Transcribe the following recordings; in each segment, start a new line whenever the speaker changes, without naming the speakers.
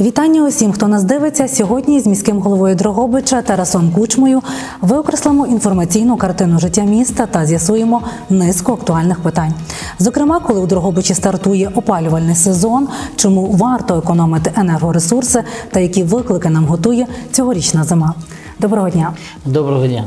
Вітання усім, хто нас дивиться. Сьогодні з міським головою Дрогобича Тарасом Кучмою викреслимо інформаційну картину життя міста та з'ясуємо низку актуальних питань. Зокрема, коли у Дрогобичі стартує опалювальний сезон, чому варто економити енергоресурси та які виклики нам готує цьогорічна зима. Доброго дня.
Доброго дня.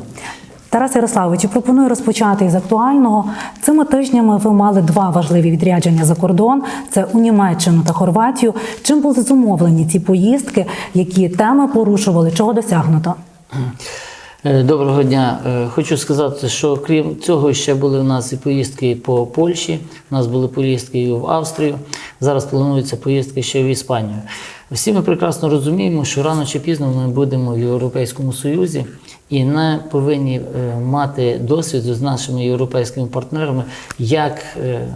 Тарас Ярославович, пропоную розпочати із актуального. Цими тижнями ви мали два важливі відрядження за кордон: це у Німеччину та Хорватію. Чим були зумовлені ці поїздки? Які теми порушували? Чого досягнуто?
Е, Доброго дня. Е, Хочу сказати, що крім цього, ще були у нас і поїздки по Польщі, у нас були поїздки і в Австрію. Зараз плануються поїздки ще в Іспанію. Всі ми прекрасно розуміємо, що рано чи пізно ми будемо в Європейському Союзі і не повинні е, мати досвіду з нашими європейськими партнерами, як е,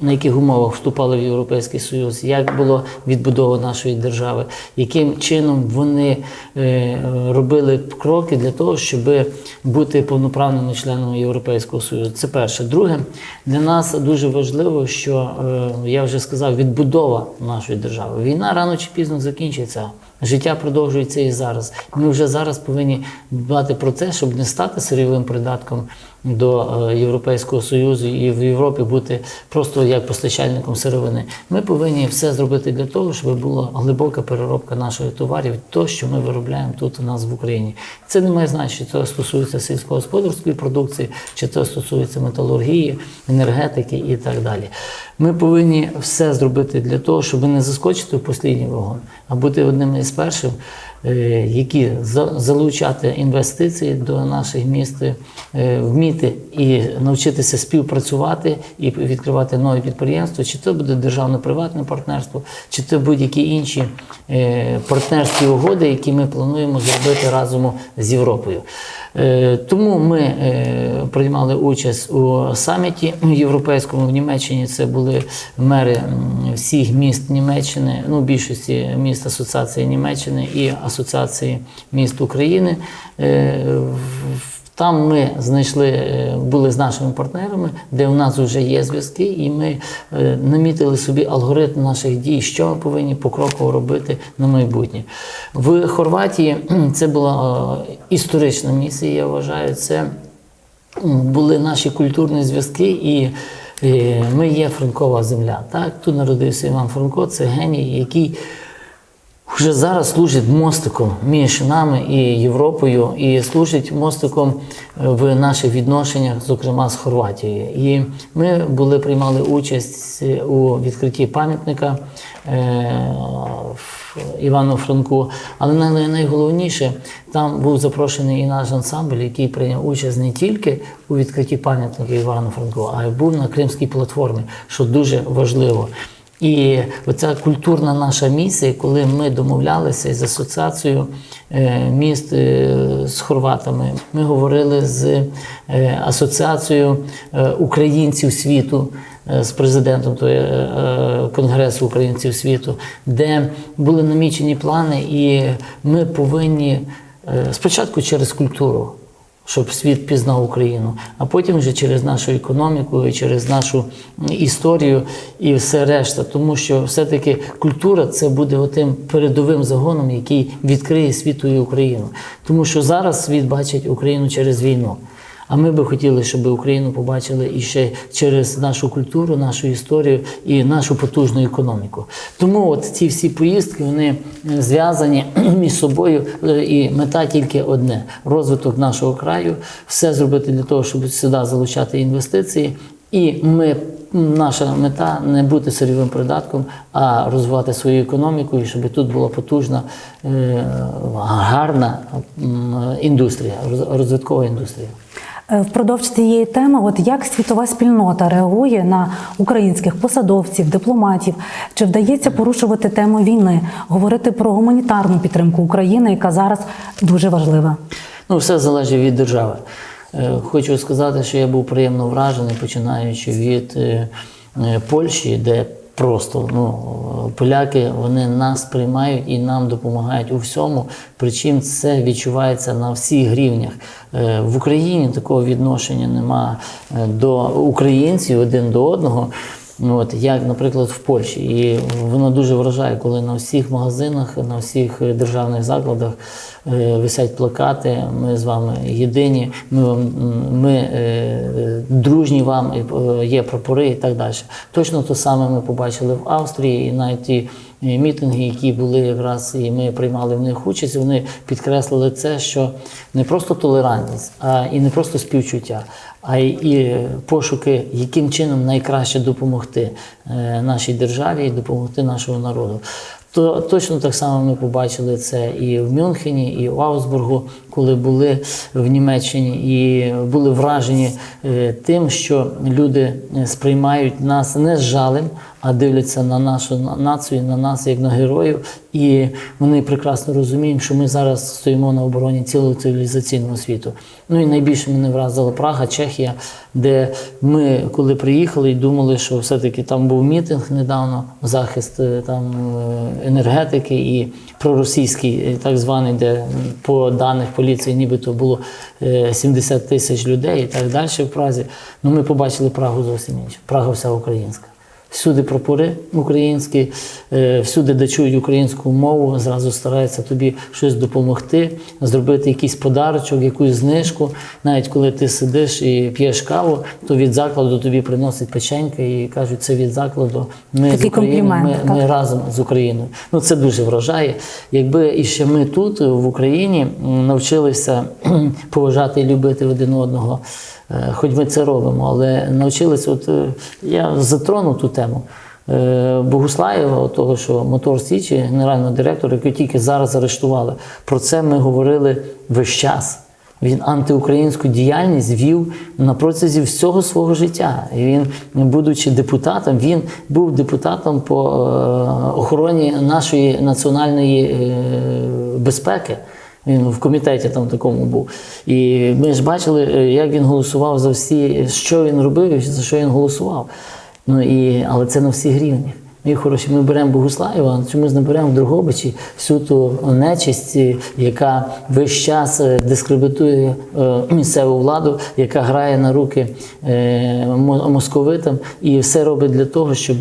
на яких умовах вступали в Європейський Союз, як було відбудова нашої держави, яким чином вони е, робили кроки для того, щоб бути повноправними членами Європейського Союзу. Це перше. Друге, для нас дуже важливо, що е, я вже сказав, відбудова нашої держави. Війна рано чи пізно закінчиться. Життя продовжується і зараз. Ми вже зараз повинні дбати про це, щоб не стати сирійовим придатком до е, Європейського Союзу і в Європі бути просто як постачальником сировини. Ми повинні все зробити для того, щоб була глибока переробка наших товарів, то, що ми виробляємо тут у нас в Україні. Це не має значення, це стосується сільськогосподарської продукції, чи це стосується металургії, енергетики і так далі. Ми повинні все зробити для того, щоб не заскочити в послідній вагон, а бути одним із перших, які за- залучати інвестиції до наших міст, е, вміти і навчитися співпрацювати і відкривати нові підприємства, чи це буде державно-приватне партнерство, чи це будь-які інші е, партнерські угоди, які ми плануємо зробити разом з Європою. Е, Тому ми е, приймали участь у саміті європейському в Німеччині. Це були мери всіх міст Німеччини, ну більшості міст Асоціації Німеччини і Асоціації міст України. Е, Там ми знайшли, е, були з нашими партнерами, де у нас вже є зв'язки, і ми е, намітили собі алгоритм наших дій, що ми повинні покроково робити на майбутнє. В Хорватії це була історична місія, я вважаю. Це були наші культурні зв'язки, і ми є Франкова земля. Так? Тут народився Іван Франко, це геній, який вже зараз служить мостиком між нами і Європою, і служить мостиком е, в наших відношеннях, зокрема з Хорватією. І ми були приймали участь у відкритті пам'ятника е, Івану Франку. Але най- найголовніше, там був запрошений і наш ансамбль, який прийняв участь не тільки у відкритті пам'ятника Івану Франку, а й був на Кримській платформі, що дуже важливо. І оця культурна наша місія, коли ми домовлялися з асоціацією е, міст е, з хорватами, ми говорили з е, асоціацією українців світу. З президентом Конгресу українців світу, де були намічені плани, і ми повинні спочатку через культуру щоб світ пізнав Україну, а потім вже через нашу економіку, і через нашу історію і все решта. Тому що все-таки культура це буде отим передовим загоном, який відкриє світу і Україну. Тому що зараз світ бачить Україну через війну. А ми би хотіли, щоб Україну побачили і ще через нашу культуру, нашу історію і нашу потужну економіку. Тому от ці всі поїздки вони е, зв'язані між собою, е, і мета тільки одне: розвиток нашого краю, все зробити для того, щоб сюди залучати інвестиції. І ми, наша мета не бути сирійовим придатком, а розвивати свою економіку, і щоб тут була потужна, е, гарна індустрія, розвиткова індустрія.
Е, Впродовж цієї теми, от як світова спільнота реагує на українських посадовців, дипломатів, чи вдається порушувати тему війни, говорити про гуманітарну підтримку України, яка зараз дуже важлива?
Ну, все залежить від держави. Е, Хочу сказати, що я був приємно вражений, починаючи від е, Польщі, де просто ну, поляки вони нас приймають і нам допомагають у всьому. Причому це відчувається на всіх рівнях. Е, В Україні такого відношення нема е, до українців один до одного. Ну, От, як, наприклад, в Польщі. І воно дуже вражає, коли на всіх магазинах, на всіх державних закладах е, висять плакати. Ми з вами єдині, ми, вам, ми е, дружні вам, е, є прапори і так далі. Точно те саме ми побачили в Австрії, і навіть ті мітинги, які були якраз, і ми приймали в них участь, вони підкреслили це, що не просто толерантність, а і не просто співчуття, а й і пошуки, яким чином найкраще допомогти е, нашій державі і допомогти нашому народу. То точно так само ми побачили це і в Мюнхені, і в Аусбургу, коли були в Німеччині, і були вражені е, тим, що люди е, сприймають нас не з жалем, а дивляться на нашу націю, на нас як на героїв. І вони прекрасно розуміють, що ми зараз стоїмо на обороні цілого цивілізаційного світу. Ну і найбільше мене вразила Прага, Чехія, де ми, коли приїхали і думали, що все-таки там був мітинг недавно, захист е, там е, енергетики і проросійський, е, так званий, де по даних поліції нібито було е, 70 тисяч людей і так далі в Празі. Ну ми побачили Прагу зовсім іншу. Прага вся українська. Всюди прапори українські, е, всюди, де чують українську мову, зразу стараються тобі щось допомогти, зробити якийсь подарочок, якусь знижку. Навіть коли ти сидиш і п'єш каву, то від закладу тобі приносять печенька і кажуть, це від закладу. Ми
Такий
з України, ми,
так.
ми разом з Україною. Ну це дуже вражає. Якби і ще ми тут, в Україні, навчилися поважати і любити один одного. Е, Хоч ми це робимо, але навчилися, от е, я затронув ту тему. Е, Богуслаєва, того, що мотор Січі, генерального директора, який тільки зараз арештували. Про це ми говорили весь час. Він антиукраїнську діяльність вів на протязі всього свого життя. І він, будучи депутатом, він був депутатом по охороні нашої національної безпеки. Він в комітеті там такому був. І ми ж бачили, е, як він голосував за всі, що він робив і за що він голосував. Ну, і, але це на всіх рівнях. Ми хороші, ми беремо Богуслаєва, чомусь не беремо в Дрогобичі всю ту нечисть, яка весь час е, дискредитує е, місцеву владу, яка грає на руки е, московитам. І все робить для того, щоб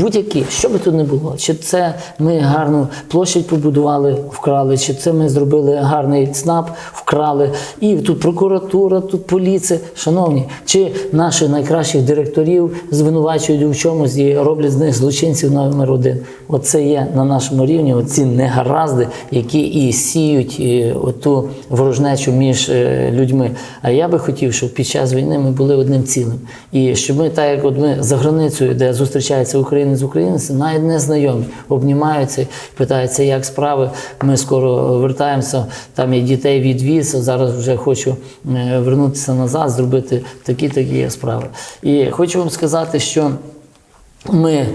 будь-які, що би тут не було, чи це ми гарну площадь побудували, вкрали, чи це ми зробили гарний ЦНАП, вкрали, і тут прокуратура, тут поліція, шановні, чи наших найкращих директорів звинувачують у чомусь і роблять з них злочинців номер один. Оце є на нашому рівні оці негаразди, які і сіють і оту ворожнечу між е, людьми. А я би хотів, щоб під час війни ми були одним цілим. І щоб ми, так як от ми за границею, де зустрічаються українець з українцем, навіть не знайомі, обнімаються, питаються, як справи. Ми скоро вертаємося. Там я дітей відвіз. Зараз вже хочу е, вернутися назад, зробити такі-такі справи. І хочу вам сказати, що ми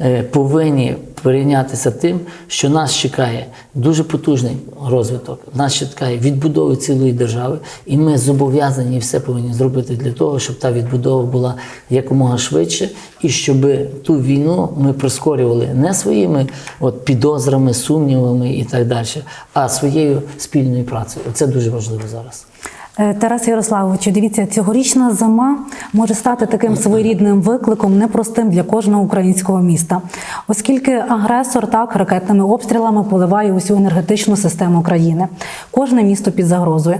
е, повинні перейнятися тим, що нас чекає дуже потужний розвиток, нас чекає відбудови цілої держави, і ми зобов'язані все повинні зробити для того, щоб та відбудова була якомога швидше, і щоб ту війну ми прискорювали не своїми от, підозрами, сумнівами і так далі, а своєю спільною працею. Це дуже важливо зараз.
Е, Тарас Ярославовичу, дивіться, цьогорічна зима може стати таким своєрідним викликом, непростим для кожного українського міста, оскільки агресор так ракетними обстрілами поливає усю енергетичну систему країни. Кожне місто під загрозою.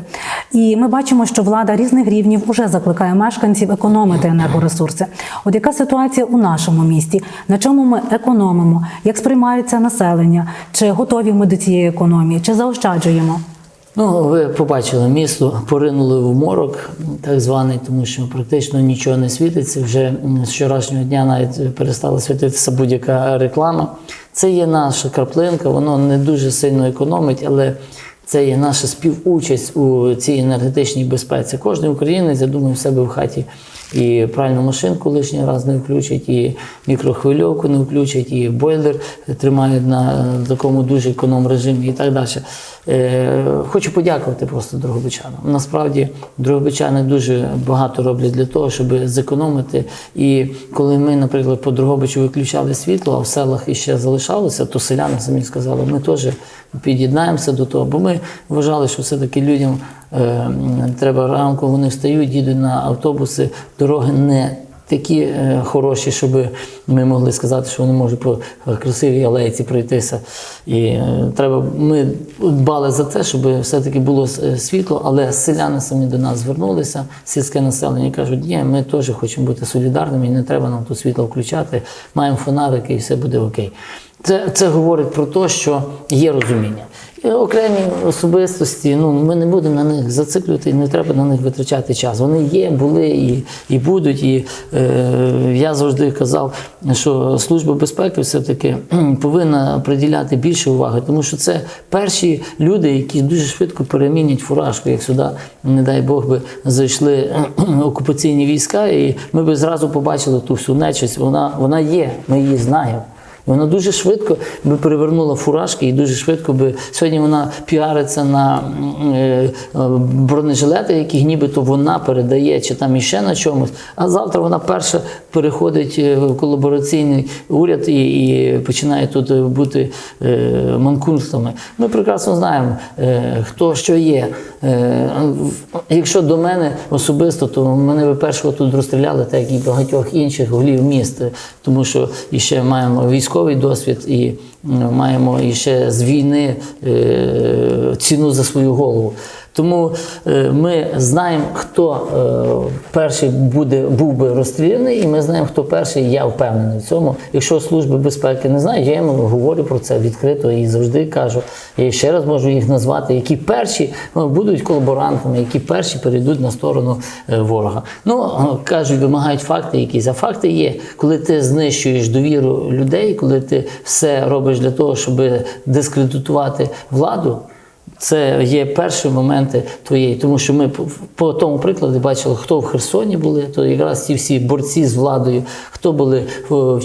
І ми бачимо, що влада різних рівнів уже закликає мешканців економити енергоресурси. От яка ситуація у нашому місті? На чому ми економимо? Як сприймається населення? Чи готові ми до цієї економії? Чи заощаджуємо?
Ну, ви побачили, місто поринули в морок, так званий, тому що практично нічого не світиться. Вже з вчорашнього дня навіть перестала світитися будь-яка реклама. Це є наша краплинка, воно не дуже сильно економить, але це є наша співучасть у цій енергетичній безпеці. Кожен українець, я думаю, в себе в хаті і пральну машинку лишній раз не включить, і мікрохвильовку не включить, і бойлер тримають на такому дуже економ режимі і так далі. Е, хочу подякувати просто Дрогобичанам. Насправді Дрогобичани дуже багато роблять для того, щоб зекономити. І коли ми, наприклад, по Дрогобичу виключали світло, а в селах іще залишалося, то селяни самі сказали, ми теж під'єднаємося до того, бо ми вважали, що все-таки людям треба ранку, вони встають, їдуть на автобуси, дороги не такі е, хороші, щоб ми могли сказати, що вони можуть по е, красивій алейці пройтися. І е, треба, ми дбали за те, щоб все-таки було е, світло, але селяни самі до нас звернулися, сільське населення кажуть, ні, ми теж хочемо бути солідарними, і не треба нам тут світло включати, маємо фонарики і все буде окей. Це, це говорить про те, що є розуміння. І окремі особистості, ну ми не будемо на них зациклювати, і не треба на них витрачати час. Вони є, були і, і будуть. І е, я завжди казав, що служба безпеки все-таки повинна приділяти більше уваги, тому що це перші люди, які дуже швидко перемінять фуражку, як сюди, не дай Бог, би зайшли окупаційні війська, і ми би зразу побачили ту всю нечисть. Вона, вона є, ми її знаємо. Вона дуже швидко би перевернула фуражки, і дуже швидко би сьогодні вона піариться на е, е, бронежилети, які нібито вона передає, чи там іще на чомусь. А завтра вона перша переходить е, в колабораційний уряд і, і починає тут бути манкунстами. Ми прекрасно знаємо, хто що є. Якщо до мене особисто, то мене би першого тут розстріляли, так як і багатьох інших голів міст, тому що іще маємо військовий досвід і маємо іще з війни е, ціну за свою голову. Тому е, ми знаємо, хто е, перший буде, був би розстріляний, і ми знаємо, хто перший, я впевнений в цьому. Якщо служби безпеки не знають, я їм говорю про це відкрито і завжди кажу. Я ще раз можу їх назвати, які перші ну, будуть колаборантами, які перші перейдуть на сторону е, ворога. Ну е, кажуть, вимагають факти якісь. А факти є, коли ти знищуєш довіру людей, коли ти все робиш для того, щоб дискредитувати владу. Це є перші моменти твоєї, тому що ми по, тому прикладу бачили, хто в Херсоні були, то якраз ці всі борці з владою, хто були в,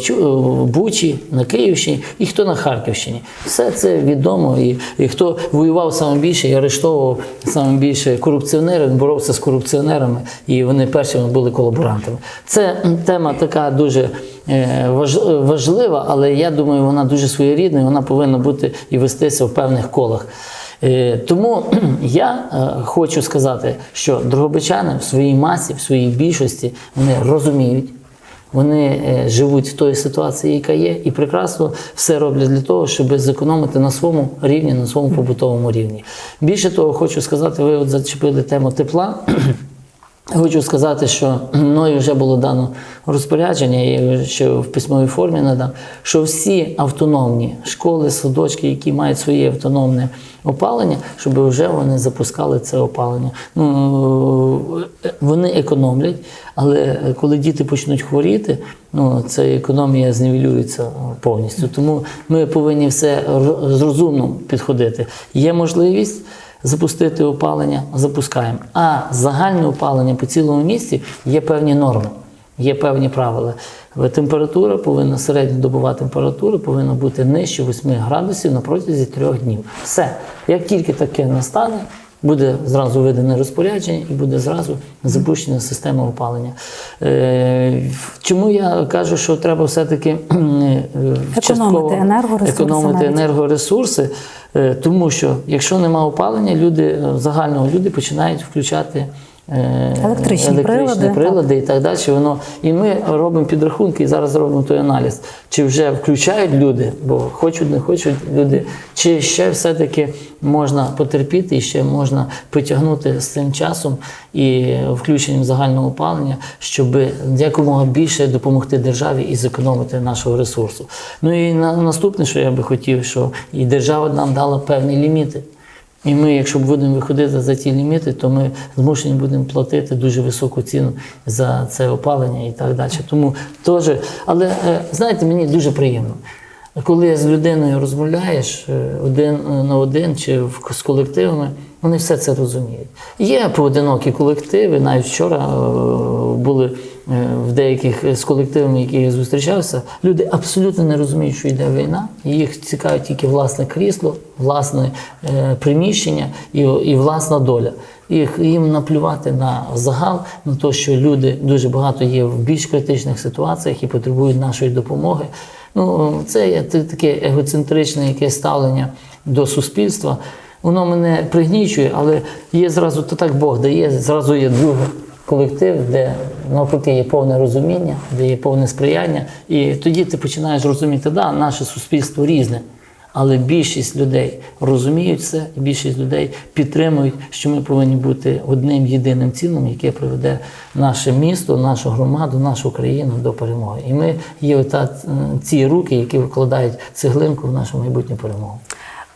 Бучі, на Київщині і хто на Харківщині. Все це відомо. І, і хто воював саме більше і арештовував саме більше корупціонерів, боровся з корупціонерами, і вони першими були колаборантами. Це тема така дуже е, важлива, але я думаю, вона дуже своєрідна, і вона повинна бути і вестися в певних колах. Е, Тому я е, хочу сказати, що дрогобичани в своїй масі, в своїй більшості вони розуміють, вони е, живуть в той ситуації, яка є, і прекрасно все роблять для того, щоб зекономити на своєму рівні, на своєму побутовому рівні. Більше того, хочу сказати, ви от зачепили тему тепла. Хочу сказати, що мною вже було дано розпорядження, я ще в письмовій формі надав, що всі автономні школи, садочки, які мають своє автономне опалення, щоб вже вони запускали це опалення. Ну, вони економлять, але коли діти почнуть хворіти, ну, ця економія зневелюється повністю. Тому ми повинні все з розумно підходити. Є можливість запустити опалення, запускаємо. А загальне опалення по цілому місці є певні норми, є певні правила. Температура повинна, середньодобова температура повинна бути нижче 8 градусів на протязі трьох днів. Все. Як тільки таке настане, буде зразу видане розпорядження і буде зразу запущена система опалення. Е, Чому я кажу, що треба все-таки е, частково
енергоресурси
економити
навіть.
енергоресурси, е, тому що якщо нема опалення, люди загального люди починають включати. Е,
Електричні прилади,
прилади і так далі. Воно і ми робимо підрахунки, і зараз робимо той аналіз, чи вже включають люди, бо хочуть, не хочуть люди, чи ще все-таки можна потерпіти і ще можна потягнути з цим часом і включенням загального опалення, щоб якомога більше допомогти державі і зекономити нашого ресурсу. Ну і на, наступне, що я би хотів, що і держава нам дала певні ліміти. І ми, якщо будемо виходити за ці ліміти, то ми змушені будемо платити дуже високу ціну за це опалення і так далі. Тому теж, але е, знаєте, мені дуже приємно. Коли з людиною розмовляєш е, один на один чи з колективами, вони все це розуміють. Є поодинокі колективи, навіть вчора е, були е, в деяких з колективами, які я зустрічався, люди абсолютно не розуміють, що йде війна. Їх цікавить тільки власне крісло, власне е, приміщення і, і власна доля. Їх їм наплювати на загал, на те, що люди дуже багато є в більш критичних ситуаціях і потребують нашої допомоги. Ну, це є таке егоцентричне якесь ставлення до суспільства. Воно мене пригнічує, але є зразу, то так Бог дає, зразу є друге. Колектив, де навпаки є повне розуміння, де є повне сприяння. І тоді ти починаєш розуміти, да, наше суспільство різне. Але більшість людей розуміють це, і більшість людей підтримують, що ми повинні бути одним єдиним цілим, яке приведе наше місто, нашу громаду, нашу країну до перемоги. І ми є ота, ці руки, які викладають цеглинку в нашу майбутню перемогу.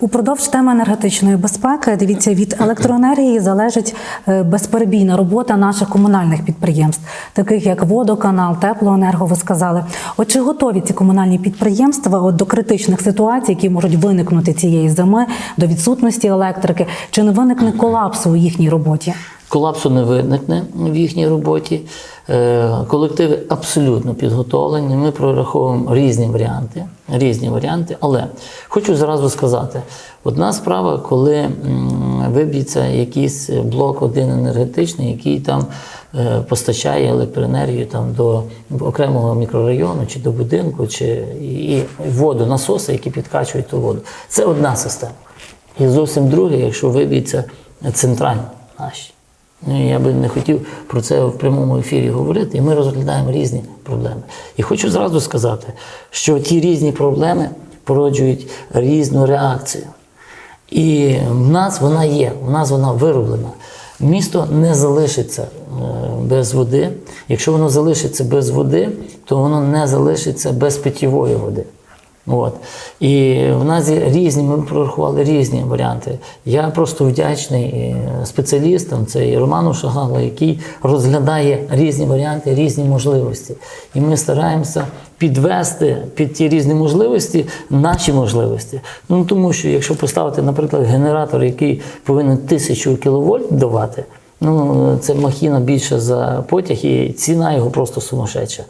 Упродовж теми енергетичної безпеки, дивіться, від електроенергії залежить е, безперебійна робота наших комунальних підприємств, таких як водоканал, теплоенерго. Ви сказали. От чи готові ці комунальні підприємства от до критичних ситуацій, які можуть виникнути цієї зими, до відсутності електрики, чи не виникне колапсу у їхній роботі?
Колапсу не виникне в їхній роботі. Е, Колективи абсолютно підготовлені. Ми прораховуємо різні варіанти. Різні варіанти. Але хочу зразу сказати: одна справа, коли виб'ється якийсь блок один енергетичний, який там е, постачає електроенергію там до окремого мікрорайону чи до будинку, чи і воду, насоси, які підкачують ту воду. Це одна система. І зовсім друге, якщо виб'ється центральні наші. Ну, я би не хотів про це в прямому ефірі говорити, і ми розглядаємо різні проблеми. І хочу зразу сказати, що ті різні проблеми породжують різну реакцію. І в нас вона є, в нас вона вироблена. Місто не залишиться е, без води. Якщо воно залишиться без води, то воно не залишиться без питьової води. От. І в нас різні, ми прорахували різні варіанти. Я просто вдячний е, спеціалістам, це і Роману Шагалу, який розглядає різні варіанти, різні можливості. І ми стараємося підвести під ті різні можливості наші можливості. Ну тому що якщо поставити, наприклад, генератор, який повинен тисячу кіловольт давати, Ну, це махіна більше за потяг, і ціна його просто сумасшедша.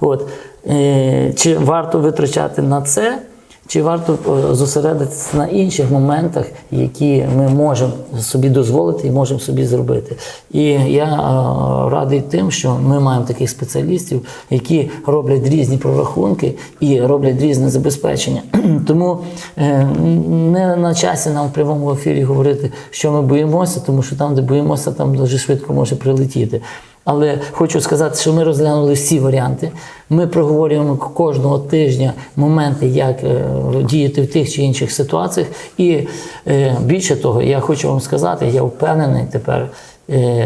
От. Е, чи варто витрачати на це, чи варто е, зосередитися на інших моментах, які ми можемо собі дозволити і можемо собі зробити. І я е, радий тим, що ми маємо таких спеціалістів, які роблять різні прорахунки і роблять різне забезпечення. Тому не на часі нам в прямому ефірі говорити, що ми боїмося, тому що там, де боїмося, там дуже швидко може прилетіти. Але хочу сказати, що ми розглянули всі варіанти. Ми проговорюємо кожного тижня моменти, як е, діяти в тих чи інших ситуаціях. І е, більше того, я хочу вам сказати, я впевнений тепер,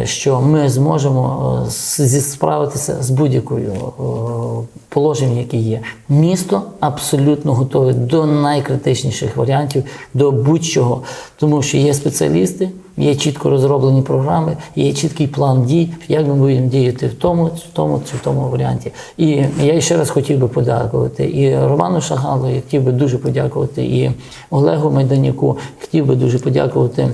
що ми зможемо е, справитися з будь-якою е, положенням, яке є. Місто абсолютно готове до найкритичніших варіантів, до будь-чого, тому що є спеціалісти. Є чітко розроблені програми, є чіткий план дій, як ми будемо діяти в тому, в тому чи в тому варіанті. І я ще раз хотів би подякувати і Роману Шагалу, я хотів би дуже подякувати і Олегу Майданяку, хотів би дуже подякувати.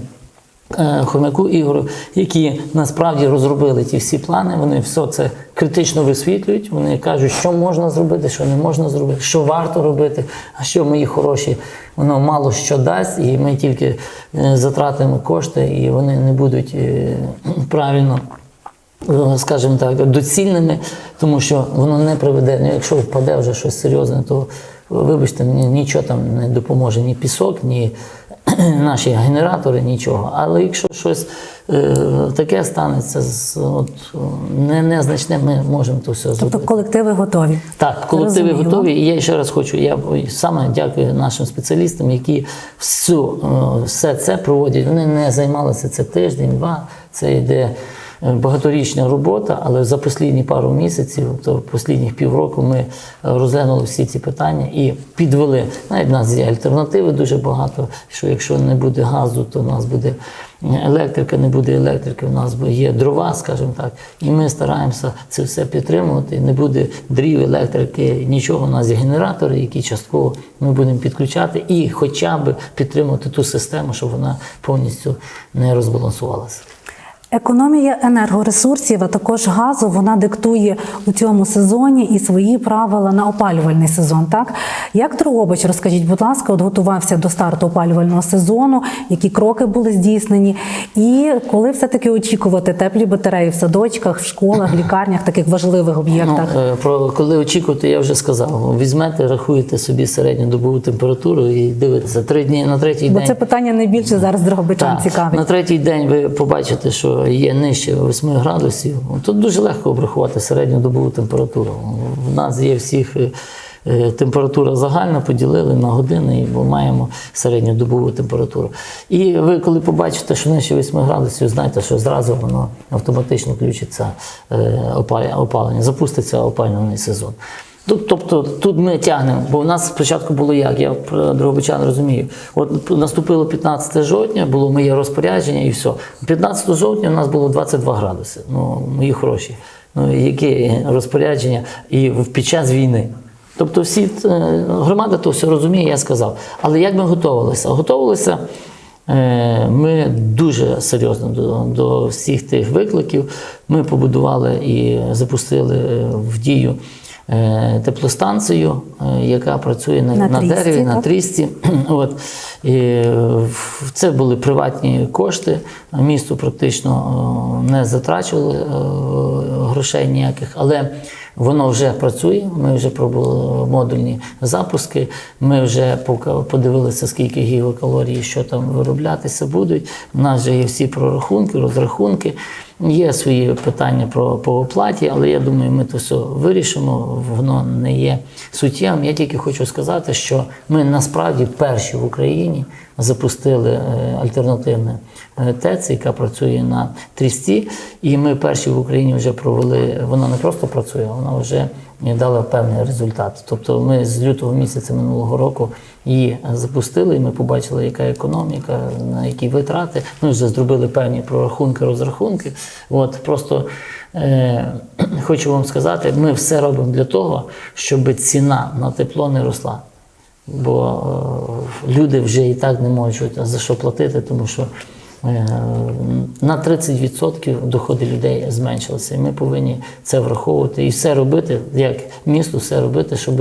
Е, Хомяку Ігору, які насправді розробили ті всі плани, вони все це критично висвітлюють. Вони кажуть, що можна зробити, що не можна зробити, що варто робити, а що мої хороші, воно мало що дасть, і ми тільки е, затратимо кошти, і вони не будуть е, правильно скажімо так, доцільними, тому що воно не приведе. Ну, якщо впаде вже щось серйозне, то вибачте, мені нічого там не допоможе, ні пісок, ні наші генератори, нічого. Але якщо щось е, таке станеться, з, от, не, незначне, ми можемо то все зробити.
Тобто колективи готові.
Так, колективи
Зрозуміло.
готові. І я ще раз хочу, я саме дякую нашим спеціалістам, які всю, е, все це проводять. Вони не займалися це тиждень, два. Це йде багаторічна робота, але за останні пару місяців, то останніх півроку, ми е, розглянули всі ці питання і підвели. Навіть в нас є альтернативи дуже багато. Що якщо не буде газу, то в нас буде електрика, не буде електрики, в нас є дрова, скажімо так. І ми стараємося це все підтримувати. Не буде дрів, електрики, нічого. У нас є генератори, які частково ми будемо підключати, і хоча б підтримувати ту систему, щоб вона повністю не розбалансувалася.
Економія енергоресурсів, а також газу, вона диктує у цьому сезоні і свої правила на опалювальний сезон. Так як Дрогобич, розкажіть, будь ласка, от готувався до старту опалювального сезону, які кроки були здійснені, і коли все-таки очікувати теплі батареї в садочках, в школах, лікарнях, таких важливих об'єктах.
Ну, е, про коли очікувати, я вже сказав. Візьмете, рахуєте собі середню добову температуру і дивитеся три дні на третій
Бо
день.
це питання найбільше зараз дрогобичан цікавить.
На третій день ви побачите, що є нижче 8 градусів, тут дуже легко обрахувати середню добову температуру. У нас є всіх е, температура загальна, поділили на години і ми маємо середню добову температуру. І ви, коли побачите, що нижче 8 градусів, знаєте, що зразу воно автоматично включиться е, опалення, запуститься опалювальний сезон. Тут, тобто тут ми тягнемо, бо у нас спочатку було як, я про Дрогобичан розумію. От наступило 15 жовтня, було моє розпорядження і все. 15 жовтня у нас було 22 градуси. Ну, мої хороші. Ну, які розпорядження і під час війни. Тобто всі е, громада то все розуміє, я сказав. Але як ми готувалися? Готувалися Е, Ми дуже серйозно до, до всіх тих викликів. Ми побудували і запустили е, в дію теплостанцію, е, яка працює на,
На
на, дереві, на
так?
трісці. От. І е, це були приватні кошти. Місто практично е, не затрачували е, грошей ніяких, але воно вже працює. Ми вже пробували модульні запуски. Ми вже подивилися, скільки гігакалорій, що там вироблятися будуть. У нас вже є всі прорахунки, розрахунки. Є свої питання про по оплаті, але я думаю, ми то все вирішимо. Воно не є суттєвим. Я тільки хочу сказати, що ми насправді перші в Україні запустили е, альтернативне ТЕЦ, яка працює на трісці. І ми перші в Україні вже провели. Вона не просто працює, вона вже дала певний результат. Тобто ми з лютого місяця минулого року її запустили, і ми побачили, яка економіка, на які витрати. Ми вже зробили певні прорахунки, розрахунки. От просто е, хочу вам сказати, ми все робимо для того, щоб ціна на тепло не росла. Бо е, люди вже і так не можуть за що платити, тому що е, на 30% доходи людей зменшилися. І ми повинні це враховувати і все робити, як місто, все робити, щоб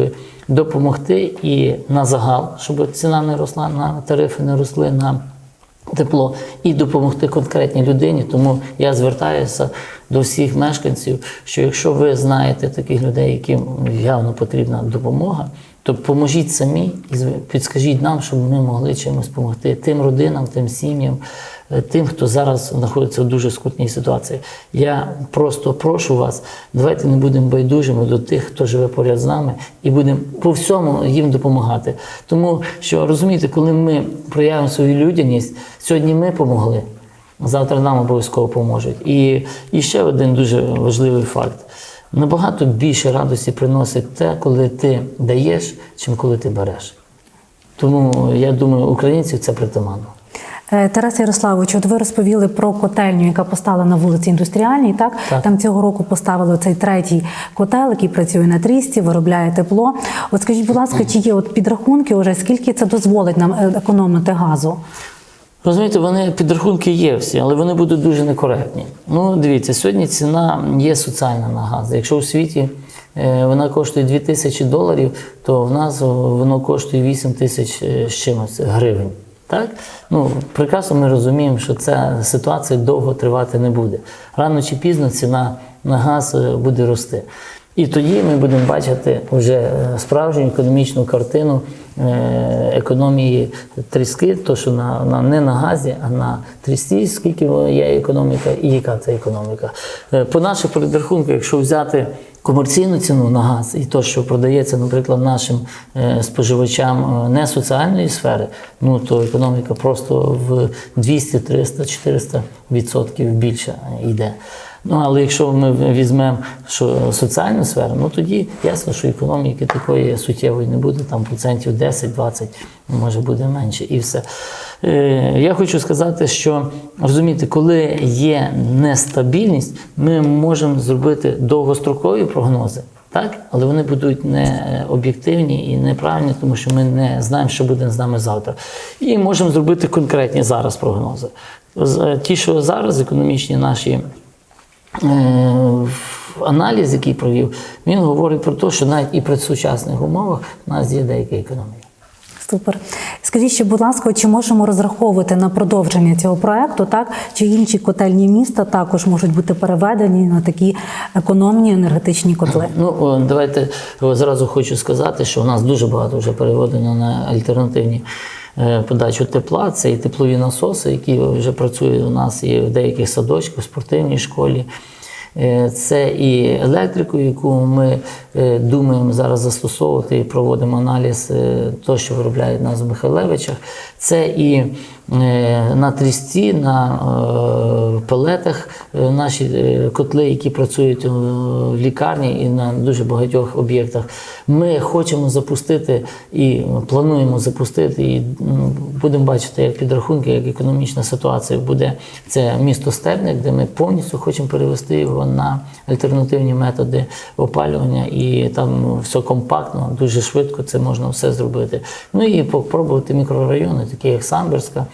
допомогти і на загал, щоб ціна не росла, на тарифи не росли на тепло і допомогти конкретній людині. Тому я звертаюся до всіх мешканців, що якщо ви знаєте таких людей, яким явно потрібна допомога, то поможіть самі і підскажіть нам, щоб ми могли чимось допомогти тим родинам, тим сім'ям, е, тим, хто зараз знаходиться в дуже скрутній ситуації. Я просто прошу вас, давайте не будемо байдужими до тих, хто живе поряд з нами, і будемо по всьому їм допомагати. Тому що розумієте, коли ми проявимо свою людяність, сьогодні ми помогли. Завтра нам обов'язково поможуть. І, і ще один дуже важливий факт. Набагато більше радості приносить те, коли ти даєш, чим коли ти береш. Тому я думаю, українців це притаманно.
Е, Тарас Ярославович, от ви розповіли про котельню, яка постала на вулиці Індустріальній. Так?
Так.
там цього року поставили цей третій котел, який працює на трісці, виробляє тепло. От скажіть, будь ласка, чи є от підрахунки уже скільки це дозволить нам е, економити газу?
Розумієте, вони підрахунки є всі, але вони будуть дуже некоректні. Ну, дивіться, сьогодні ціна є соціальна на газ. Якщо у світі е, вона коштує 2 тисячі доларів, то в нас воно коштує 8 тисяч з чимось гривень. Так? Ну, прекрасно ми розуміємо, що ця ситуація довго тривати не буде. Рано чи пізно ціна на газ е, буде рости. І тоді ми будемо бачити вже е, справжню економічну картину е, економії тріски, то що на, на не на газі, а на трісці, скільки є економіка і яка це економіка. По наших підрахунках, якщо взяти комерційну ціну на газ і то, що продається, наприклад, нашим е, споживачам е, не соціальної сфери, ну то економіка просто в 200, 300, 400 відсотків більше йде. Ну, але якщо ми візьмемо соціальну сферу, ну тоді ясно, що економіки такої суттєвої не буде, там процентів 10-20, може буде менше і все. Е, Я хочу сказати, що розумієте, коли є нестабільність, ми можемо зробити довгострокові прогнози. Так, але вони будуть не об'єктивні і неправильні, тому що ми не знаємо, що буде з нами завтра. І можемо зробити конкретні зараз прогнози. З- Ті, що зараз економічні наші Е, аналіз, який провів, він говорить про те, що навіть і при сучасних умовах в нас є деяка економія.
Супер. Скажіть ще, будь ласка, чи можемо розраховувати на продовження цього проекту, так? Чи інші котельні міста також можуть бути переведені на такі економні енергетичні котли?
Ну, давайте зразу хочу сказати, що у нас дуже багато вже переведено на альтернативні е, подачу тепла. Це і теплові насоси, які вже працюють у нас і в деяких садочках, в спортивній школі. Е, Це і електрику, яку ми е, думаємо зараз застосовувати і проводимо аналіз е, того, що виробляють нас в Михайлевичах. Це і е, на трісці, на е, пелетах е, наші е, котли, які працюють е, в лікарні і на дуже багатьох об'єктах. Ми хочемо запустити і плануємо запустити, і будемо бачити, як підрахунки, як економічна ситуація буде. Це місто Стебник, де ми повністю хочемо перевести його на альтернативні методи опалювання, і там все компактно, дуже швидко це можна все зробити. Ну і попробувати мікрорайони, такі як Самбірська,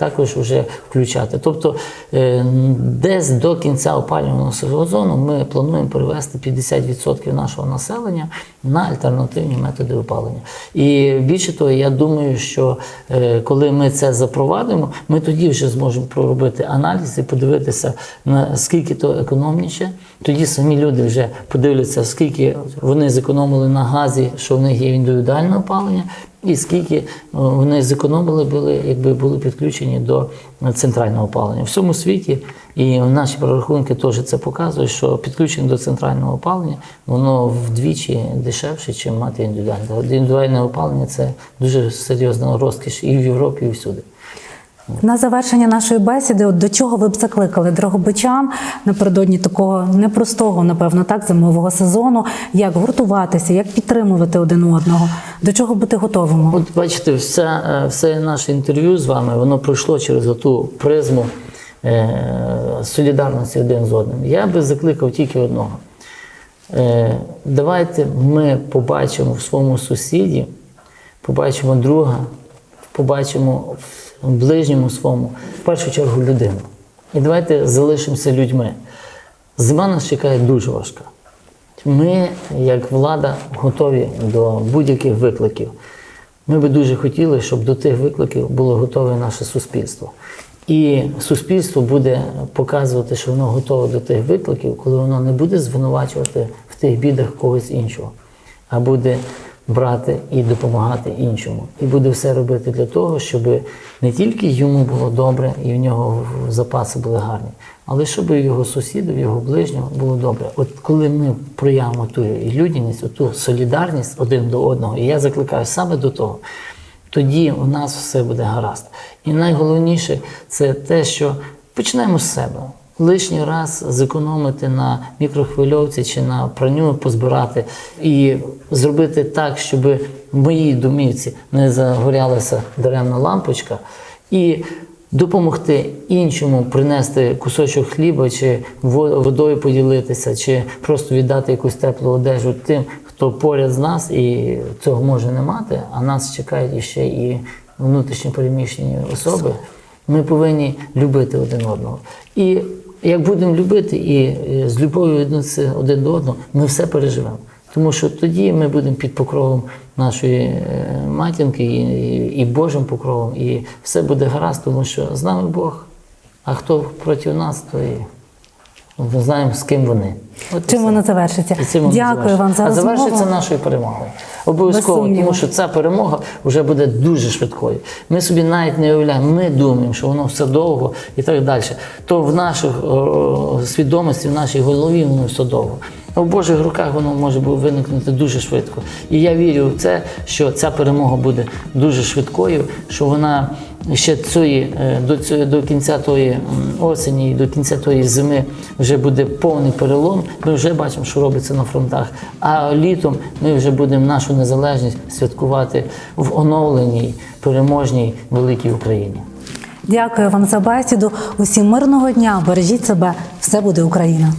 також вже включати. Тобто е, десь до кінця опалювального сезону ми плануємо перевести 50% нашого населення на альтернативні методи опалення. І більше того, я думаю, що е, коли ми це запровадимо, ми тоді вже зможемо проробити аналіз і подивитися, наскільки то економніше. Тоді самі люди вже подивляться, скільки вони зекономили на газі, що в них є індивідуальне опалення, і скільки е, вони зекономили, були, якби були підключені до центрального опалення. В всьому світі і наші прорахунки теж це показують, що підключення до центрального опалення воно вдвічі дешевше, ніж мати індивідуальне. Індивідуальне опалення це дуже серйозна розкіш і в Європі, і всюди.
На завершення нашої бесіди, от до чого ви б закликали дрогобичан напередодні такого непростого, напевно, так зимового сезону, як гуртуватися, як підтримувати один одного, до чого бути готовими?
От бачите, все, е, все наше інтерв'ю з вами воно пройшло через ту призму е, солідарності один з одним. Я би закликав тільки одного. Е, давайте ми побачимо в своєму сусіді, побачимо друга, побачимо в ближньому своєму, в першу чергу людину. І давайте залишимося людьми. Зима нас чекає дуже важка. Ми, як влада, готові до будь-яких викликів. Ми би дуже хотіли, щоб до тих викликів було готове наше суспільство. І суспільство буде показувати, що воно готове до тих викликів, коли воно не буде звинувачувати в тих бідах когось іншого, а буде брати і допомагати іншому. І буде все робити для того, щоб не тільки йому було добре і в нього запаси були гарні, але щоб його сусідів, його ближнього було добре. От коли ми проявимо ту людяність, ту солідарність один до одного, і я закликаю саме до того, тоді у нас все буде гаразд. І найголовніше це те, що почнемо з себе. Лишній раз зекономити на мікрохвильовці чи на праню позбирати і зробити так, щоб в моїй домівці не загорялася даремна лампочка, і допомогти іншому принести кусочок хліба, чи водою поділитися, чи просто віддати якусь теплу одежу тим, хто поряд з нас і цього може не мати, а нас чекають іще і внутрішньо переміщені особи. Ми повинні любити один одного. І як будемо любити і е, з любов'ю один до одного, ми все переживемо. Тому що тоді ми будемо під покровом нашої е, матінки і, і, Божим покровом, і все буде гаразд, тому що з нами Бог, а хто проти нас, то і ми знаємо, з ким вони. От
Чим воно завершиться?
І цим воно
Дякую вам за
А завершиться нашою перемогою. Обов'язково, тому що ця перемога вже буде дуже швидкою. Ми собі навіть не уявляємо, ми думаємо, що воно все довго і так далі. То в наших о, свідомості, в нашій голові воно все довго. В Божих руках воно може виникнути дуже швидко. І я вірю в це, що ця перемога буде дуже швидкою, що вона ще цієї, е, до, цього, до кінця тої осені, і до кінця тої зими вже буде повний перелом. Ми вже бачимо, що робиться на фронтах. А літом ми вже будемо нашу незалежність святкувати в оновленій, переможній великій Україні.
Дякую вам за бесіду. Усім мирного дня. Бережіть себе. Все буде Україна.